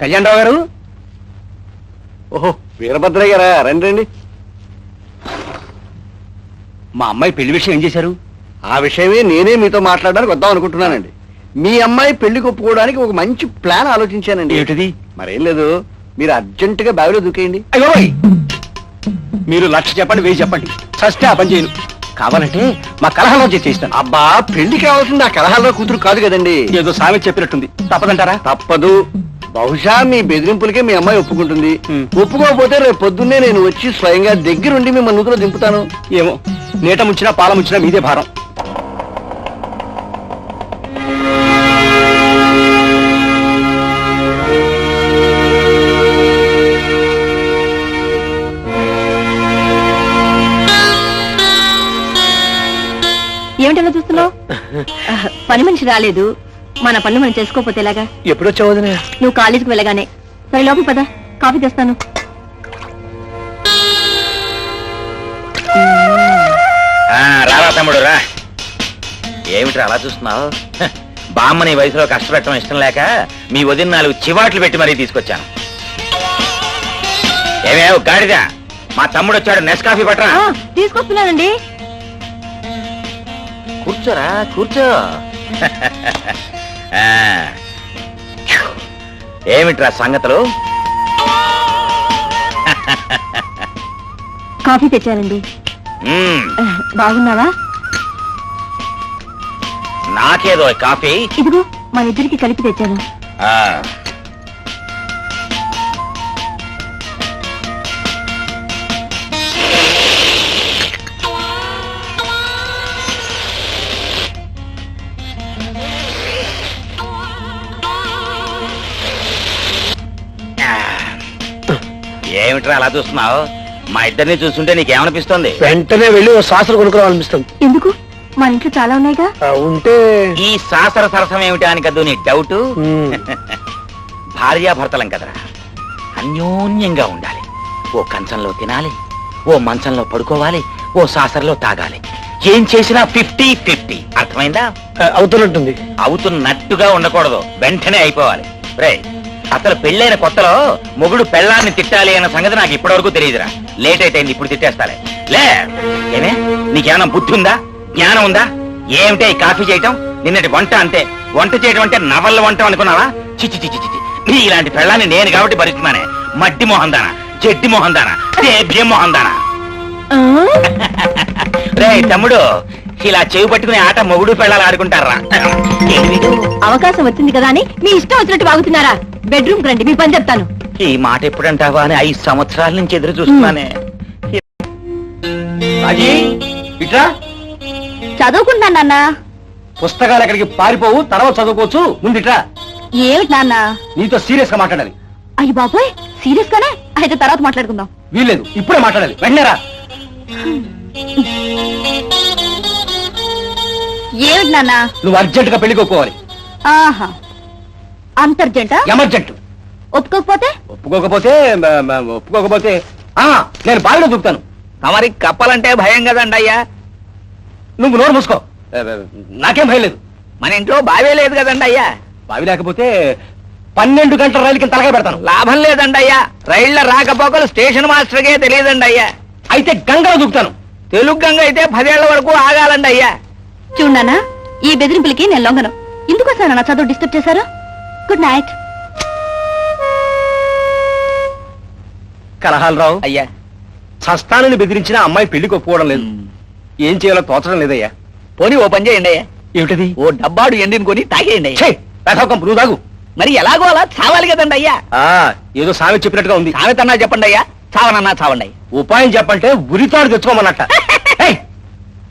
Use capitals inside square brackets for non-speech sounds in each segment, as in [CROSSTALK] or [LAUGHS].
కళ్యాణరావు గారు? ఓహో వీరభద్రయ్య గారా? రండి రండి. మా అమ్మాయి పెళ్ళి విషయం ఏం చేశారు? ఆ విషయమే నేనే మీతో మాట్లాడడానికి వద్దాం అనుకుంటున్నానండి. మీ అమ్మాయి పెళ్ళి ఒప్పుకోవడానికి ఒక మంచి ప్లాన్ ఆలోచించానండి. ఏమిటిది? మరేం లేదు మీరు అర్జెంట్గా బావిలో దూకేయండి. అయ్యో మీరు లక్ష చెప్పండి వెయ్యి చెప్పండి. చస్తే ఆ పని చేయను. కావాలంటే మా కలహంలో చేస్తాను అబ్బా పెళ్ళి కావాల్సింది ఆ కలహాల్లో కూతురు కాదు కదండి. ఏదో సామెత చెప్పినట్టుంది. తప్పదంటారా? తప్పదు. బహుశా మీ బెదిరింపులకే మీ అమ్మాయి ఒప్పుకుంటుంది. ఒప్పుకోకపోతే రేపు పొద్దున్నే నేను వచ్చి స్వయంగా దగ్గరుండి మిమ్మల్ని నూతులో దింపుతాను. ఏమో నీట ముంచినా పాల ముంచినా మీదే భారం. ఏమిటలా చూస్తున్నావు? [LAUGHS] పని మనిషి రాలేదు. మన పనులు మనం చేసుకోకపోతే ఎలాగా? ఎప్పుడు వచ్చావు? నువ్వు కాలేజీకి వెళ్ళగానే. సరే లోపల పద. కాఫీ తెస్తాను. ఆ, రారా తమ్ముడు రా. ఏమిట్రా అలా చూస్తున్నావు? హ, బామ్మని ఈ వయసులో కష్టపెట్టడం ఇష్టం లేక మీ వదిన నాలుగు చివాట్లు పెట్టి మరీ తీసుకొచ్చాను. ఏమేవ్ గాడిదా మా తమ్ముడు వచ్చాడు నెస్ కాఫీ పట్టరా ఆ, తీసుకొస్తున్నానండి. కూర్చోరా కూర్చో. ఏమిట్రా సంగతులు? కాఫీ తెచ్చానండి బాగున్నావా? నాకేదో కాఫీ. ఇదిగో మన ఇద్దరికి కలిపి తెచ్చాను. ఏమిట్రా అలా చూస్తున్నావు? మా ఇద్దరిని చూస్తుంటే నీకేమనిపిస్తోంది? వెంటనే వెళ్ళి ఓ శాస్త్రం కొనుక్కోవాలనిపిస్తుంది ఎందుకు? మన ఇంట్లో చాలా ఉన్నాయిగా. ఆ, ఉంటే ఈ శాస్త్ర సరసం ఏమిటా అని కదూ నీ డౌట్? [LAUGHS] భార్యాభర్తలం కదరా. అన్యోన్యంగా ఉండాలి. ఓ కంచంలో తినాలి ఓ మంచంలో పడుకోవాలి ఓ సాసరలో తాగాలి. ఏం చేసినా ఫిఫ్టీ ఫిఫ్టీ. అర్థమైందా? ఆ, అవుతున్నట్టుంది. అవుతున్నట్టుగా ఉండకూడదు. వెంటనే అయిపోవాలి. రే అసలు పెళ్ళైన కొత్తలో మొగుడు పెళ్ళాన్ని తిట్టాలి అన్న సంగతి నాకు ఇప్పటివరకు తెలియదురా. లేట్ అయితే ఇప్పుడు తిట్టేస్తాలే. లే! ఏమే? నీకేమైనా బుద్ధి ఉందా? జ్ఞానం ఉందా? ఏమిటే ఈ కాఫీ చేయటం? నిన్నటి వంట అంతే. వంట చేయడం అంటే నవల్ల వంట అనుకున్నావా? చిచి చిచి చిచి నీ ఇలాంటి పెళ్ళాన్ని నేను కాబట్టి భరిస్తున్నానే. మడ్డి మొహం దానా చెడ్డి మొహం దానా దేభ్యం మొహం దానా రే తమ్ముడు ఇలా చెవి పట్టుకునే ఆట మొగుడు పెళ్ళాలు ఆడుకుంటారా? అవకాశం వచ్చింది కదా అని మీ ఇష్టం వచ్చినట్టు వాగుతున్నారా బెడ్రూమ్ రండి మీ పని చెప్తాను. ఈ మాట ఎప్పుడంటావా అని ఐదు సంవత్సరాల నుంచి ఎదురు చూస్తున్నానే. రాజీ ఇట్రా. చదువుకుంటున్నాను నాన్న. పుస్తకాలు ఎక్కడికి పారిపోవు తర్వాత చదువుకోవచ్చు ముందు ఇట్రా. ఏమిటి నాన్న? నీతో సీరియస్గా మాట్లాడాలి. అయ్యి బాబోయ్ సీరియస్ గానే అయితే తర్వాత మాట్లాడుకుందాం. వీల్లేదు ఇప్పుడే మాట్లాడాలి. వెంటనే రా. ఏమిటి నాన్న? నువ్వు అర్జెంట్గా పెళ్ళికి ఒప్పుకోవాలి. ఆహా. అంతర్జంట? ఎమర్జెంట్. ఒప్పుకోకపోతే? ఒప్పుకోకపోతే మ- మ- ఒప్పుకోకపోతే ఆ నేను బావిలో దూకుతాను. మరి కప్పలంటే భయం కదండి అయ్యా. నువ్వు నోరు మూసుకో. ఏ, ఏ, నాకేం భయం లేదు. మన ఇంట్లో బావే లేదు కదండి అయ్యా. బావి లేకపోతే పన్నెండు గంటల రైలు కింద తలకాయ పెడతాను. లాభం లేదండి అయ్యా. రైళ్ళ రాకపోకలు స్టేషన్ మాస్టర్కే తెలియదండి అయ్యా. అయితే గంగలో దూకుతాను. తెలుగు గంగ అయితే పదేళ్ళ వరకు ఆగాలండి అయ్యా. చూడనా ఈ బెదిరింపులకి నేను లొంగను. ఎందుకోసం నా చదువు డిస్టర్బ్ చేశారు? గుడ్ నైట్ కలహాలరావు అయ్యా. సస్తానని బెదిరించిన అమ్మాయి పెళ్ళికి ఒప్పుకోవడం లేదు. ఏం చేయాలో తోచడం లేదయ్యా. పోనీ ఓ పని చేయండి అయ్యా. ఏమిటది? ఓ డబ్బాడు ఎండిని కొని తాగేయండి అయ్యా. నువ్వు తాగు. మరి ఎలాగో అలా చావాలి కదండి అయ్యా. ఆ, ఏదో సామె చెప్పినట్టుగా ఉంది. సామెతన్నా చెప్పండి అయ్యా. చావనన్నా చావండి అయ్యా. ఉపాయం చెప్పంటే ఉరితాడు తెచ్చుకోమన్నట్ట. [LAUGHS] ఏయ్,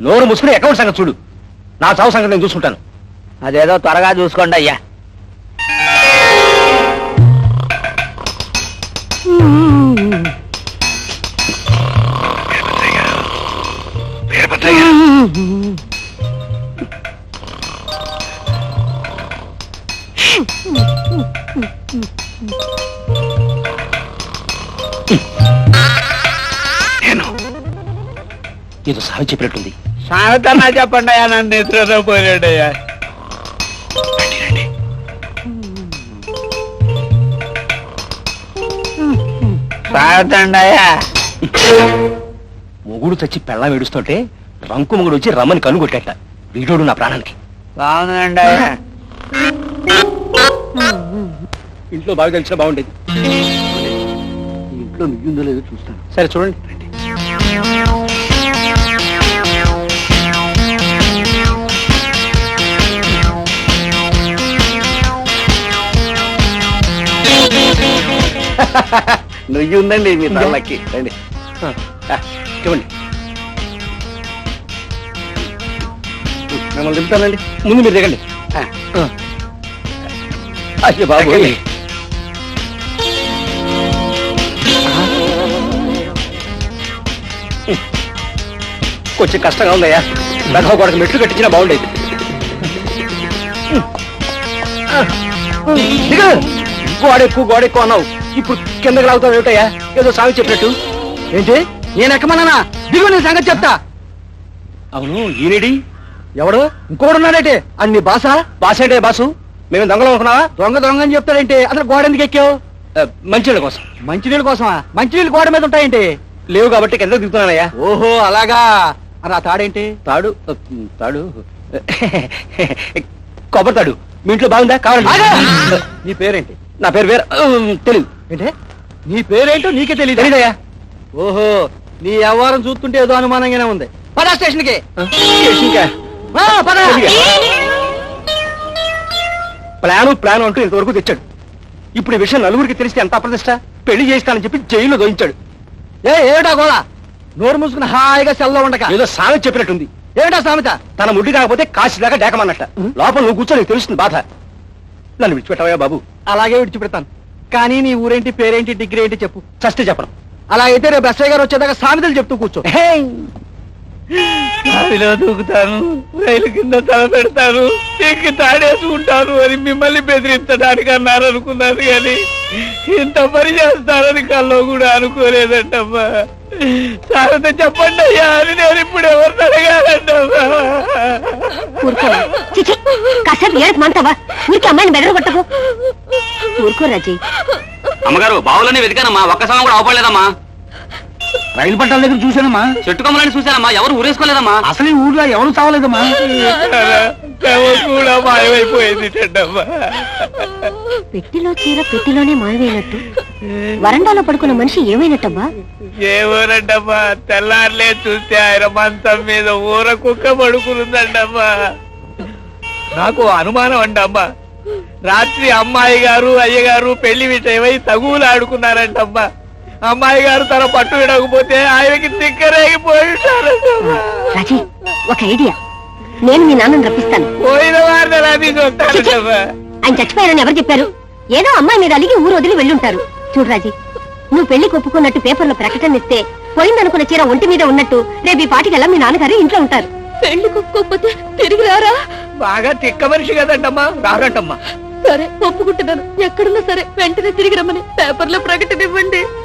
నోరు ముసుకుని అకౌంట్ సంగతి చూడు. నా చావు సంగతి నేను చూసుకుంటాను. అదేదో త్వరగా చూసుకోండి అయ్యా. ఏదో సామె చెప్పినట్టుంది. సామెతన్నా చెప్పండి అయ్యా నన్ను నిద్రలో పోయాడు అయ్యా. మొగుడు చచ్చి పెళ్ళం ఏడుస్తుంటే రంకు మొగుడు వచ్చి రమ్మని కన్ను కొట్టేట వీడోడు నా ప్రాణానికి. ఇంట్లో బాగా తెలిసినా బాగుండేది. ఇంట్లో మిగ్గుందో లేదో చూస్తాను. సరే చూడండి. నువ్వు ఉందండి మీ తల్లకి రండి. ఇవ్వండి. మిమ్మల్ని దింపుతానండి. ముందు మీరు దిగండి. అయ్యో బాబు. కొంచెం కష్టంగా ఉందయ్యా. రఘవ గోడకు మెట్లు కట్టించినా బాగుండేది. దిగు. గోడ ఎక్కువ గోడ ఎక్కువ అన్నావు. ఇప్పుడు కిందకి లాగుతావు ఏమిటయ్యా? ఏదో సామి చెప్పినట్టు. ఏంటి? నేను ఎక్కమన్నానా? దిగు నేను సంగతి చెప్తా. అవును ఈనేడి ఎవడు? ఇంకోడు ఉన్నాడేంటి? అన్ని బాస? బాస్ అంటే బాసు? మేము దొంగలం అనుకున్నావా? దొంగ దొంగ అని చెప్తాడేంటి? అసలు గోడ ఎందుకు ఎక్కావు? ఆ, మంచిళ్ళ కోసం. మంచినీళ్ళ కోసమా? మంచినీళ్ళు గోడ మీద ఉంటాయేంటి? లేవు కాబట్టి కిందకు దిగుతున్నానయ్యా. ఓహో అలాగా. మరి ఆ తాడేంటి? తాడు తాడు. [LAUGHS] కొబ్బరి తాడు. మీ ఇంట్లో బాగుందా? కావాలి! నీ పేరేంటి? నా పేరు వేరు. తెలియదు ఏంటి? నీ పేరేంటో నీకే తెలియదు ఓహో నీ వ్యవహారం చూస్తుంటే ఏదో అనుమానంగానే ఉంది. పదా ఆ, పద. ప్లాను ప్లాన్ అంటూ ఇంతవరకు తెచ్చాడు. ఇప్పుడు ఈ విషయం నలుగురికి తెలిస్తే ఎంత అప్రదిష్ట పెళ్ళి చేస్తానని చెప్పి జైల్లో దోయించాడు. ఏ ఏమిటా గోళ నోరు మూసుకుని హాయిగా సెల్లో ఉండక. ఏదో సామెత చెప్పినట్టుంది. ఏమిటా సామెత? తన ముడ్డి కాకపోతే కాశీలాగా డేకమన్నట్ట. లోపల నువ్వు కూర్చో నీకు తెలుస్తుంది బాధ. నన్ను విడిచిపెట్టవా బాబు. అలాగే విడిచిపెడతాను. కానీ నీ ఊరేంటి పేరేంటి డిగ్రీ ఏంటి చెప్పు. చస్తే చెప్పను. అలా అయితే రేపు ఎస్ఐ గారు వచ్చేదాకా సామెతలు చెప్తూ కూర్చో. గాలిలో దూకుతాను రైలు కింద తల పెడతాను ఎక్కి తాడేసుకుంటాను అని మిమ్మల్ని బెదిరించడానికి అన్నారు అనుకున్నాను కానీ ఇంత పని చేస్తారని కల్లో కూడా అనుకోలేదంటమ్మా. సారత చెప్పండి అయ్యా అని నేను ఇప్పుడు ఎవరిని అడగాలంటమ్మా. కాసేపు మంటావా? ఊరికి అమ్మాయిని బెదర కొట్టకు ఊరుకో అమ్మగారు బావులని వెతికానమ్మా. ఒక్క సమయం కూడా అవపడలేదమ్మా. రైలు పట్టాల దగ్గర చూశానమ్మా. చెట్టు కొమ్మలని చూశానమ్మా. ఎవరు ఊరేసుకోలేదమ్మా. అసలు ఈ ఊర్లో ఎవరు చావలేదమ్మా. కూడా మాయమైపోయింది పెట్టిలో చీర పెట్టిలోనే మాయమైనట్టు. వరండాలో పడుకున్న మనిషి ఏమైనట్టబ్బా ఏమోనండమ్మా తెల్లారులే చూస్తే ఆయన మంచం మీద ఊర కుక్క పడుకునుందండమ్మా. నాకు అనుమానం అండమ్మా. రాత్రి అమ్మాయి గారు అయ్యగారు పెళ్ళి విషయమై తగువులు ఆడుకున్నారంటమ్మా. అమ్మాయి గారు తన పట్టు విడకపోతే ఆయనకి తిక్కరేగిపోయి ఉంటారంటమ్మా. రాజీ ఒక ఐడియా. నేను మీ నాన్నని రప్పిస్తాను. పోయిన వారిని ఎలా తీసుకొస్తారంటమ్మా ఆయన చచ్చిపోయారని ఎవరు చెప్పారు? ఏదో అమ్మాయి మీద అలిగి ఊరు వదిలి వెళ్ళుంటారు. చూడు రాజీ నువ్వు పెళ్ళి ఒప్పుకున్నట్టు పేపర్లో ప్రకటన ఇస్తే పోయిందనుకున్న చీర ఒంటి మీద ఉన్నట్టు రేపు ఈ పాటికల్లా మీ నాన్నగారు ఇంట్లో ఉంటారు? పెళ్ళి ఒప్పుకోకపోతే తిరిగి రారా? బాగా తిక్క మనిషి కదంటమ్మా. రారంటమ్మా. సరే ఒప్పుకుంటున్నాను. ఎక్కడున్నా సరే వెంటనే తిరిగి రమ్మని. పేపర్లో ప్రకటన ఇవ్వండి.